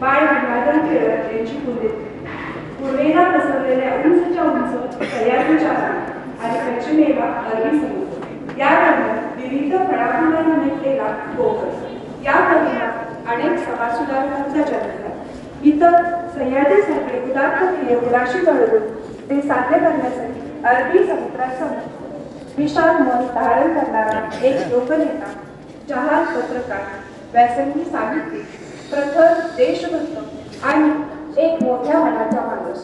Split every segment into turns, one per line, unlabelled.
पाय विभाजन टिळक यांची फुले पूर्वेला पसरलेल्या उंचच्या उंच सह्याद्रीच्या आणि पश्चिमेला अरबी समुद्र. या दरम्यान विविध फळाफुलांना नटलेला गोकर या परिणामात अनेक समाजसुधारकांचा जन्म झाला. इतर सह्याद्रीसारखे उदात्त ध्येय मुलाशी बळगून ते साध्य करण्यासाठी अरबी समुद्रासमोर विशाल मन धारण करणारा एक लोकनेता जहाल पत्रकार व्यासांनी साहित्यिक प्रखर देशभक्त आणि एक मोठ्या मनाचा माणूस.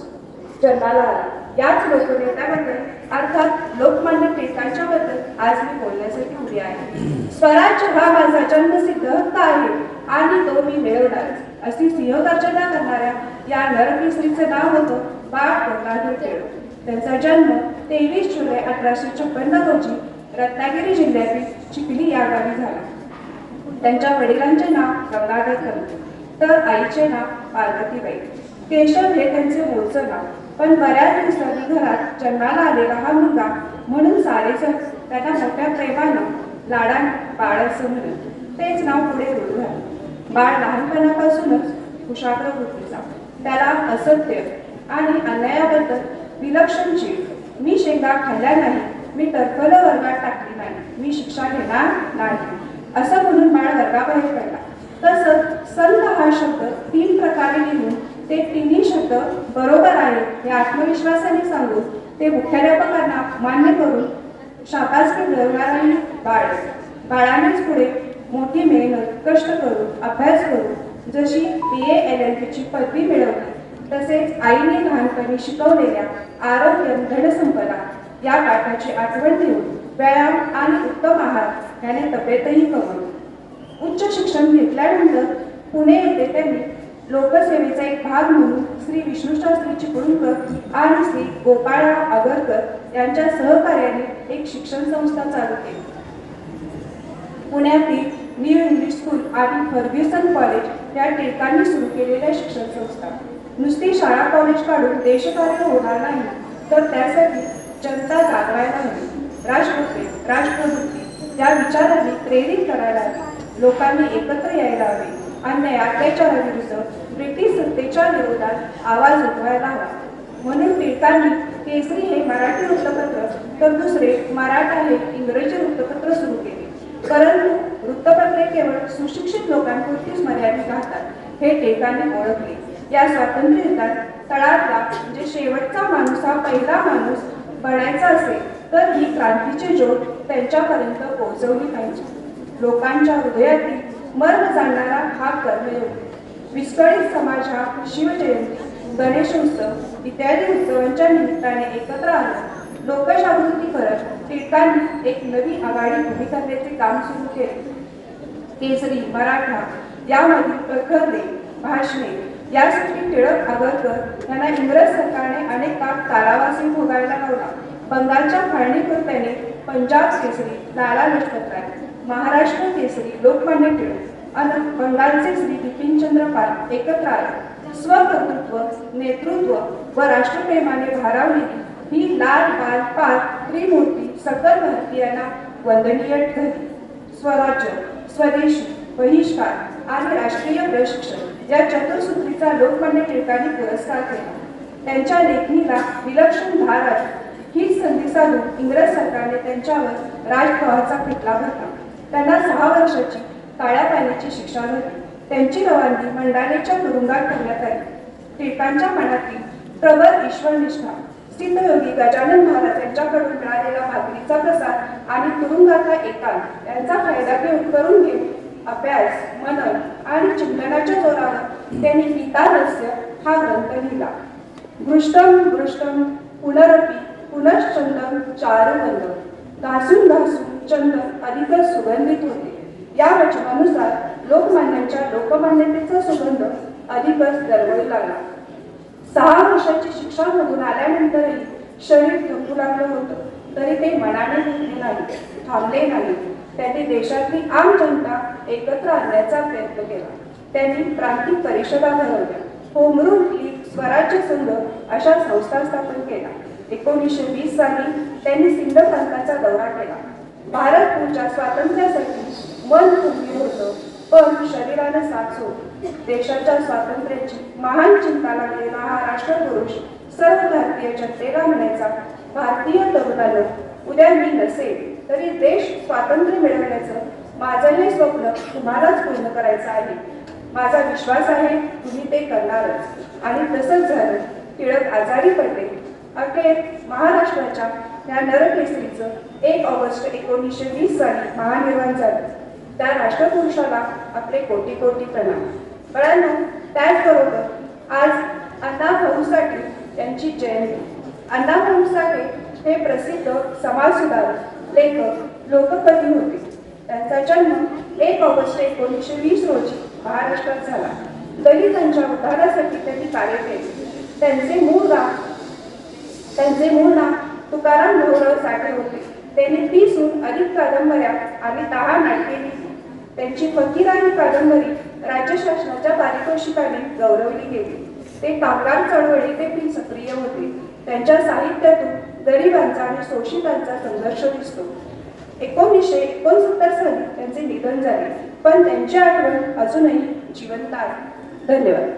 जन्माला आला. याच लोकनेत्याबद्दल अर्थात लोकमान्य टिळकांच्याबद्दल आज मी बोलण्यासाठी उभी आहे. स्वराज्य हा माझा जन्मसिद्ध हक्क आहे आणि तो मी मिळवणारच. अशी सिंहगर्जना करणाऱ्या या नरकिसरीचं नाव होतं बाळ गंगाधर टिळक. त्यांचा जन्म तेवीस जुलै अठराशे छप्पन्न रोजी रत्नागिरी जिल्ह्यातील चिखली या गावी झाला. त्यांच्या वडिलांचे नाव गंगाधर खंत तर आईचे नाव पार्वतीबाई. केशव हे त्यांचे मूळचं नाव. पण बऱ्याच दिवसांनी घरात जन्माला आलेला हा मुलगा म्हणून सारेजण त्यांना मोठ्या प्रेमानं लाडान बाळ असं म्हणत तेच नाव पुढे रूढ झालं. बाळ लहानपणापासूनच कुशाग्र वृत्तीचा त्याला असत्य आणि अन्यायाबद्दल विलक्षण जीव मी शेंगा खाल्ल्या नाही मी टरफल वर्गात टाकली नाही मी शिक्षा घेणार नाही. असं म्हणून बाळ वर्गाबाहेर पडला. तसंच संत हा शब्द तीन प्रकारे लिहून ते तिन्ही शब्द बरोबर आहे हे आत्मविश्वासाने सांगून ते मुख्याध्यापकांना मान्य करून शाबासकी मिळवणाऱ्यांनी बाळ बाळानेच पुढे मोठी मेहनत कष्ट करून अभ्यास करून जशी बी ए एल एल पीची पदवी मिळवली तसेच आईने लहानपणी शिकवलेल्या आरोग्य धनसंपदा या पाठाची आठवण देऊन व्यायाम आणि उत्तम आहार याने तब्येतही कमवली उच्च शिक्षण घेतल्यानंतर पुणे येथे त्यांनी लोकसेवेचा एक भाग म्हणून श्री विष्णूशास्त्री चिपळूणकर आणि श्री गोपाळराव आगरकर यांच्या सहकार्याने एक शिक्षण संस्था चालू केली. पुण्यातील न्यू इंग्लिश स्कूल आणि फर्ग्युसन कॉलेज या टिळकांनी सुरू केलेल्या शिक्षण संस्था. नुसती शाळा कॉलेज काढून देशकार्य होणार नाही तर त्यासाठी हवी राष्ट्रप्रेम त्या या विचारांनी प्रेरित करायला लोकांनी एकत्र यायला हवे. अन्याय अत्याचाराविरुद्ध ब्रिटिश सत्तेच्या विरोधात आवाज उठवायला हवा. म्हणून टिळकांनी केसरी हे मराठी वृत्तपत्र तर दुसरे मराठा हे इंग्रजी वृत्तपत्र सुरू केले. परंतु वृत्तपत्रे केवळ सुशिक्षित लोकांपुरतीच मर्यादित राहतात हे टिळकांनी ओळखले. या स्वातंत्र्य युद्धात तळातला म्हणजे शेवटचा माणूस हा पहिला माणूस बनायचा असेल तर ही क्रांतीची ज्योत त्यांच्यापर्यंत पोहोचवली पाहिजे. लोकांच्या हृदयातील मर्म जाणणारा हा कर्मयोग विस्कळीत समाज हा शिवजयंती गणेशोत्सव इत्यादी उत्सवांच्या निमित्ताने एकत्र आला. लोकजागृती करत टिळकांनी एक नवी आघाडी उभी करण्याचे काम सुरू केले. केसरी मराठा यामधील प्रखरले भाषणे यासाठी टिळक आगरकर यांना इंग्रज सरकारने अनेक काळ कारावासी भोगायला लावला. बंगालच्या फाळणीकर्त्याने पंजाब केसरी लाला लजपतराय महाराष्ट्र केसरी लोकमान्य टिळक आणि बंगालचे श्री बिपिनचंद्र पाल एकत्र आले. स्वकर्तृत्व नेतृत्व व राष्ट्रप्रेमाने भारावलेली ही लाल बाल पाल त्रिमूर्ती सकल भारतीयांना वंदनीय ठरली. स्वराज्य स्वदेशी बहिष्कार आणि राष्ट्रीय प्रशिक्षण या चतुर्सूत्रीचा लोकमान्य टिळकांनी पुरस्कार केला. त्यांच्या लेखणीला विलक्षण धार आहे ही संधी साधून इंग्रज सरकारने त्यांच्यावर राजभवाचा खटला भरला. त्यांना सहा वर्षाची काळ्या पाण्याची शिक्षा झाली. त्यांची रवानगी मंडालेच्या तुरुंगात करण्यात आली. टिळकांच्या मनातील प्रबळ ईश्वरनिष्ठा सिद्धयोगी गजानन महाराज यांच्याकडून मिळालेला भाकरीचा प्रसाद आणि तुरुंगाचा एकांत यांचा फायदा घेऊन करून घेऊन अभ्यास मनन आणि चिंतनाच्या जोरावर त्यांनी गीता रहस्य हा ग्रंथ लिहिला. घृष्टम घृष्टम पुनरपी पुनश्चंदन चारुबंद घासून घासून चंदन अधिकच सुगंधित होते. या वचनानुसार लोकमान्यांच्या लोकमान्यतेचा सुगंध अधिकच दरवळू लागला. सहा वर्षाची शिक्षा मधून आल्यानंतरही शरीर थकू लागलं होतं. तरी ते मनाने दुखले नाही थांबले नाही. त्यांनी देशातली आम जनता एकत्र आणण्याचा प्रयत्न केला. त्यांनी प्रांतिक परिषदा भरवल्या होमरूल लीग स्वराज्य संघ अशा संस्था स्थापन केल्या. एकोणीसशे वीस साली त्यांनी सिंध प्रांताचा दौरा केला. भारत पुढच्या स्वातंत्र्यासाठी मन फुगलं होतं पण शरीरानं साथ सोड देशाच्या स्वातंत्र्याची महान चिंता लागलेला हा राष्ट्रपुरुष सर्व भारतीय जनतेला म्हणायचा भारतीय तरुणानं उद्या मी नसेल तरी देश स्वातंत्र्य मिळवण्याचं माझं हे स्वप्न तुम्हालाच पूर्ण करायचं आहे. माझा विश्वास आहे तुम्ही ते करणारच. आणि तसंच झालं. टिळक आजारी पडले. अखेर महाराष्ट्राच्या या नरकेसरीचं एक ऑगस्ट एकोणीसशे वीस साली महानिर्माण झालं. त्या राष्ट्रपुरुषाला आपले कोटी कोटी प्रणाम. बाळांनो त्याचबरोबर आज अण्णा भाऊसाठी त्यांची जयंती. अण्णा भाऊ साठे हे प्रसिद्ध समाजसुधारक लेखक लोककवी होते. त्यांचा जन्म एक ऑगस्ट एकोणीसशे वीस रोजी महाराष्ट्रात झाला. दलितांच्या उद्धारासाठी त्यांनी कार्य केले. त्यांचे मूळ गाव त्यांचे मूळ नाव तुकाराम भाऊराव साठे होते. त्यांनी तीसहून अधिक कादंबऱ्या आणि दहा नाटके लिहिली. त्यांची फकीरा ही कादंबरी राज्य शासनाच्या पारितोषिकाने गौरवली गेली. ते कामगार चळवळी देखील सक्रिय होते. त्यांच्या साहित्यातून गरिबांचा आणि शोषितांचा संघर्ष दिसतो. एकोणीसशे एकोणसत्तर साली त्यांचे निधन झाले पण त्यांची आठवण अजूनही जिवंत आहे. धन्यवाद.